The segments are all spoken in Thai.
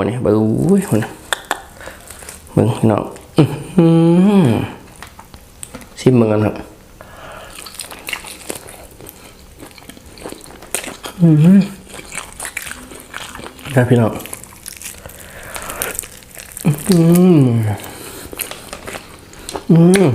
มาเนี่ยบิ้งมันเบิ้งพี่น้องชิมเบิ้งกันครับนะพี่น้องอืมอืม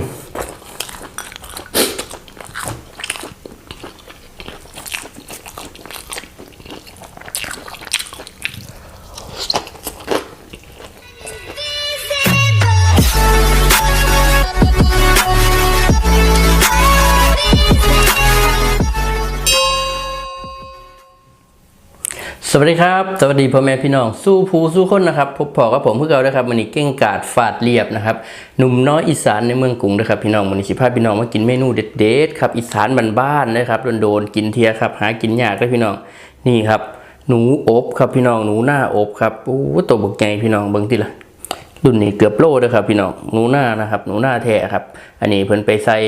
วัสดีครับ สวัสดีพ่อแม่พี่น้องสู้ผู้สู้คนนะครับพบพอกับผมเพื่อเรานะครับมันนี้เก่งกาดฟาดเรียบนะครับหนุ่มน้อยอีสานในเมืองกรุงนะครับพี่น้องมันนี้สิพาพี่น้องมากินเมนูเด็ดๆครับอีสานบ้านๆนะครับโดนๆกินเทียครับหากินยากเลยพี่น้องนี่ครับ หนูอบครับพี่น้องหนูหน้าอบครับโอ้ตัวบกใหญ่พี่น้องเบิ่งทีละรุ่นนี้เกือบโลเลยครับพี่น้องหนูหน้านะครับหนูหน้าแท้ครับ อันนี้เพิ่นไปใส่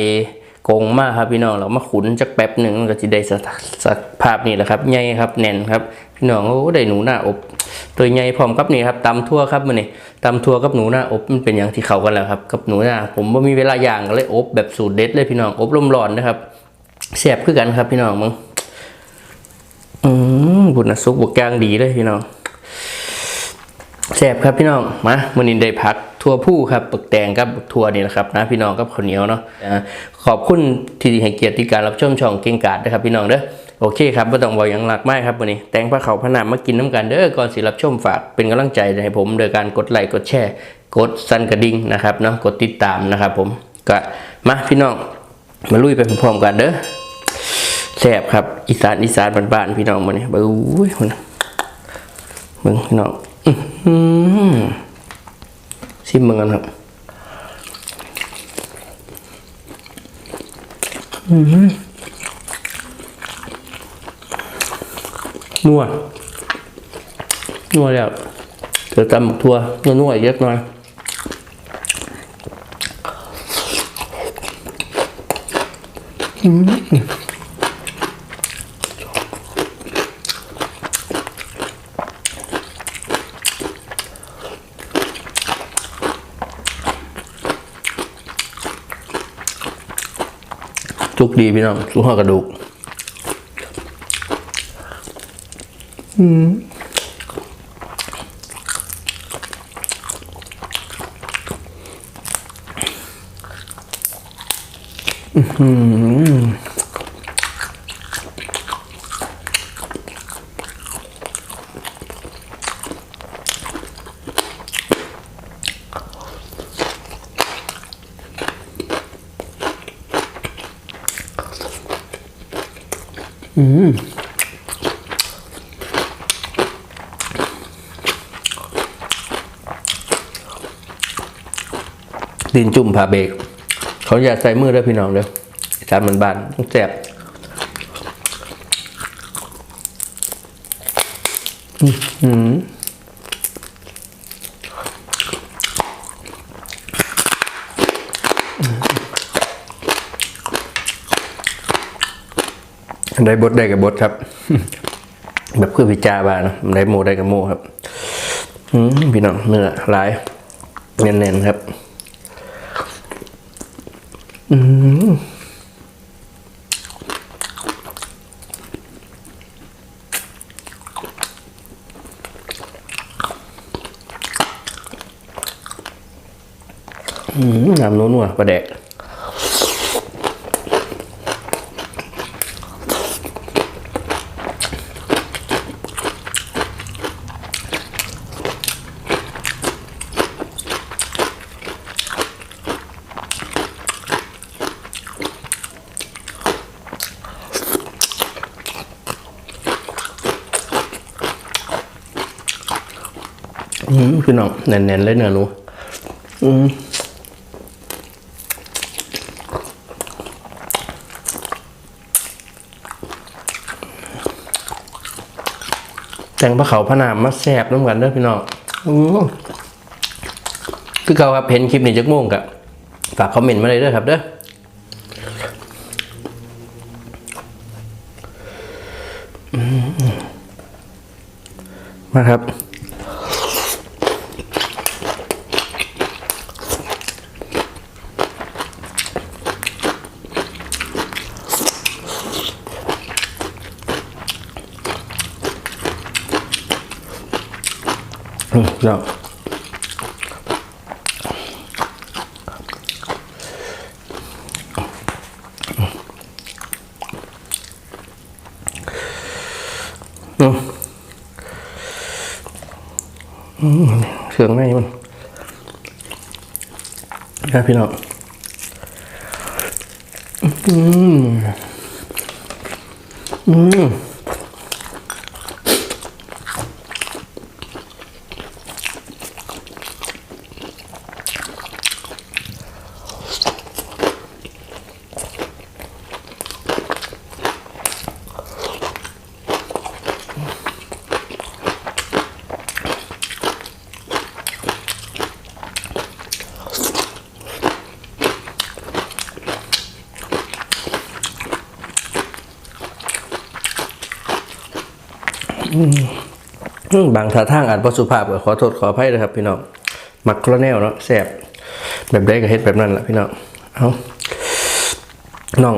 กงมากครับพี่น้องเรามาขุนจักแป๊บหนึ่งก็จะได้สภสภาพนี่แหละครับใหญ่ครับแน่นครับ พี่น้องโอ้ได้หนูหน้าอบ ตัวใหญ่พร้อมกับนี่ครับตำทั่วครับมันนี่ตำทั่วกับหนูหน้าอบมันเป็นอย่างที่เขากันแล้วครับกับหนูหน้าผมว่ามีเวลาอย่างก็เลยอบแบบสูตรเด็ดเลยพี่น้องอบลมร้อนนะครับแซ่บคือกันครับพี่น้องมึงอืมบุญนะซุปบวกกลางดีเลยพี่น้องแซบครับพี่น้องมามื่อนี้ได้พักทั่วผู้ครับปึกแตงกับทั่วนี่แหละครับนะพี่น้องกับข้าวเหนียวเนาะขอบคุณที่ให้เกียรติการรับชมช่องเก่งกาดนะครับพี่น้องเด้อ โอเคครับไม่ต้องบอกอย่างหลักมากครับวันนี้ แตงพระเขาพระนามมากินน้ำกันเด้อก่อนสิรับชมฝากเป็นกำลังใจให้ผม โดยการกดไลค์กดแชร์ กดสั่นกระดิ่งนะครับเนาะกดติดตามนะครับผมก็มาพี่น้องมาลุยไปพร้อมๆกันเด้อแซ่บครับอีสานอีสานบ้านๆพี่น้องมาเนี่ยเบิ้งมันเบิ้งพี่น้องอืมชิมมือนกันครับอืม นัวนัวแล้วเดี๋ยวตำหมกทัวนัวนัวเยอะหน่อยจุกดีพี่น้องสุกหัวกระดูก 음. 음. ดินจุ่มผ่าเบรกเขาอยาใส่มือด้วยพี่น้องเด้อจานมันบานต้องแสบอื้อหือได้บดได้กับบดครับ แบบเพื่อพิจาบานะได้โมได้กับโมครับพี่น้องเนื้อหลายเน้นๆครับ อืมอืมน้ำนัวๆประเดก อืมพี่น้องแน่นๆเลยเนื้อหนูอืมแตงพระเขาพระนามมาแซบน้ำกันเด้อพี่น้องคือเก่าครับเห็นคลิปนี้จักโมงกะฝากคอมเมนต์มาเลยเด้อครับเด้อมาครับ เนาะอืมอืมเครื่องในมันนะพี่น้องอืมอืม บางท่าทางอาจบ่สุภาพก็ขอโทษขออภัยนะครับ พี่น้องมักโครแนลเนาะแซ่บแบบใดก็เฮ็ดแบบนั้นแหละพี่น้องเอาน้อง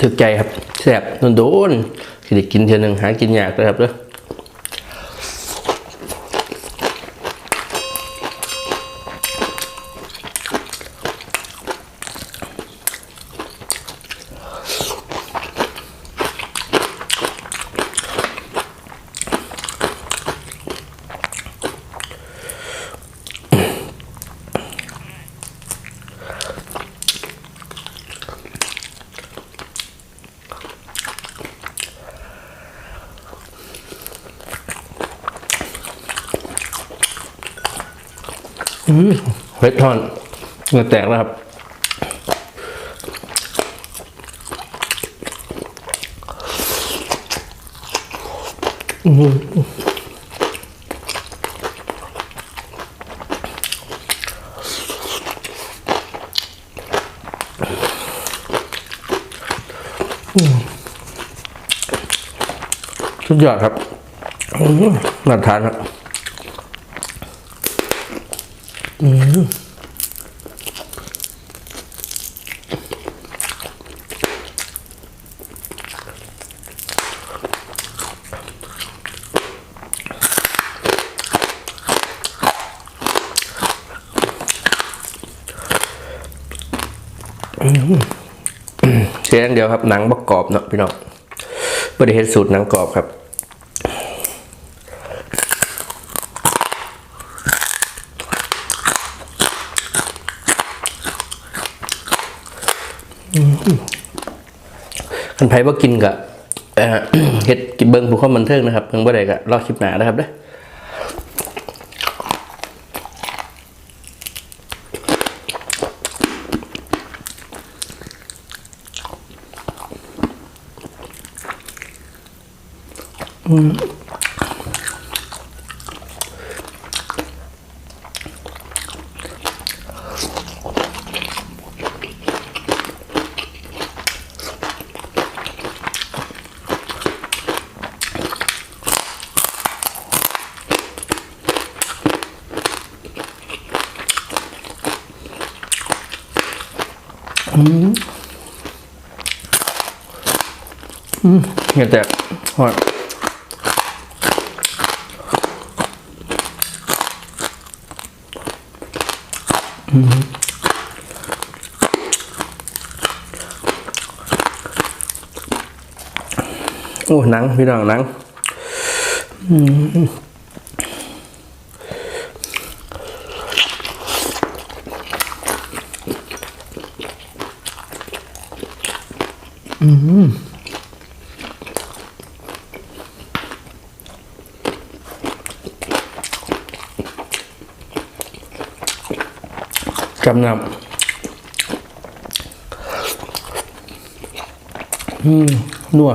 ถึกใจครับแซ่บโดนๆ สิได้กินเท่านึงหากินยากเลยครับเด้อ เผ็ดทอนเงือแตกแล้วครับอือสุดยอดครับอื้อหือมาทานครับ เชียงเดียวครับหนังประกอบเนาะพี่น้องบริเฮ็ดสูตรหนังกรอบครับ คันไผบ่ากินกะเอ่อเฮ็ดกินเบิ่งผู้คนบันเทิงนะครับเบิ่งบ่ได้ก็รอคลิปหน้านะครับเด้อ เหงื่อแตกฮอดโอ้หนัง พี่น้องหนัง อืม อืกำนำอืมนัว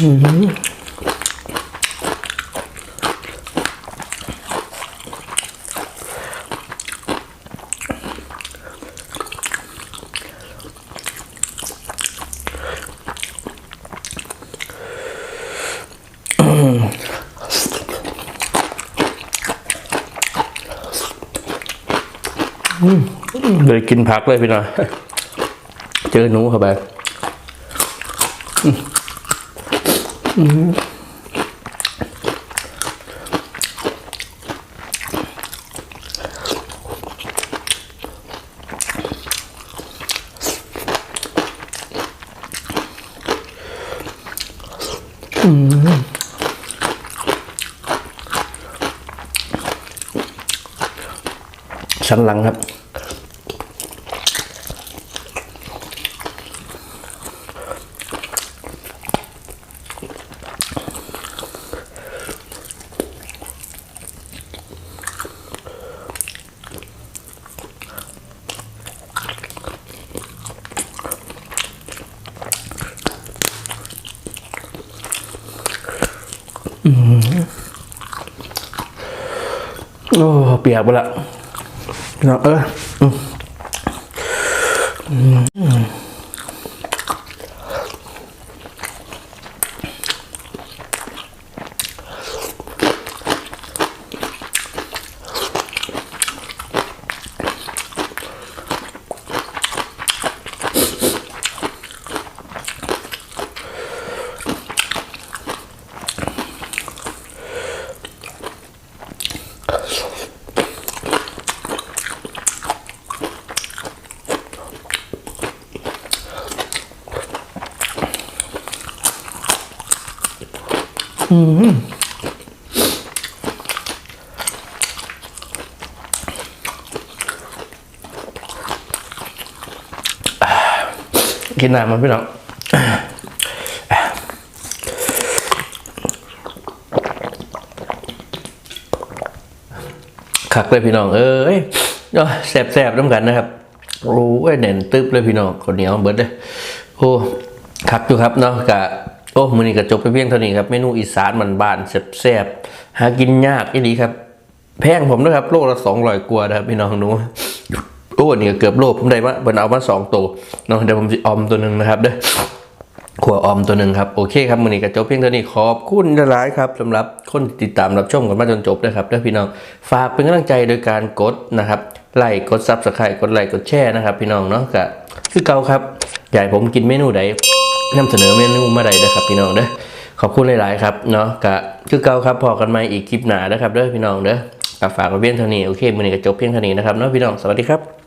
อืม เลยกินผักเลยพี่น้อยเจอหนูเข้าไปอืม ชั้นหลังครับโอ้ เปียกไปละ พี่น้อง กินน้ำมันพี่น้องคักเลยพี่น้อง เอ้ยเนาะแสบๆน้ำกันนะครับโอ้ยเด่นตึ๊บเลยพี่น้องคนเหนียวเบิดเลยโอ้คักอยู่ครับเนาะกะ อ้มือนี้ก็จบไปเพียงเท่านี้ครับ เมนูอีสานมันบานแซ่บๆหากินยากอีดีครับ แพงผมด้วยครับ โลละสองร้อยกว่านะครับพี่น้องหนูโอ้อันนี่เกือบโลผมได้มาเพิ่นเอามาสองตัวเนาะเดี๋ยวผมจะออมตัวหนึ่งนะครับเด้อขัวออมตัวหนึ่งครับ โอเคครับมือนี้ก็จบเพียงเท่านี้ขอบคุณหลายครับสำหรับคนติดตามรับชมกันมาจนจบนะครับเด้อพี่น้องฝากเป็นกำลังใจโดยการกดนะครับไลค์กดซับสไครต์กดไลค์กดแชร์นะครับ พี่น้องเนาะก็คือเก่าครับให้ผมกินเมนูใด นำเสนอเมนูมาใดนะครับพี่น้องเด้อขอบคุณหลาย ๆ ครับเนาะกะคือเก่าครับพอกันใหม่อีกคลิปหนานะครับเด้อพี่น้องเด้อก็ฝากไว้เพียงเท่านี้โอเคมือนี้ก็จบเพียงเท่านี้นะครับเนาะพี่น้องสวัสดีครับ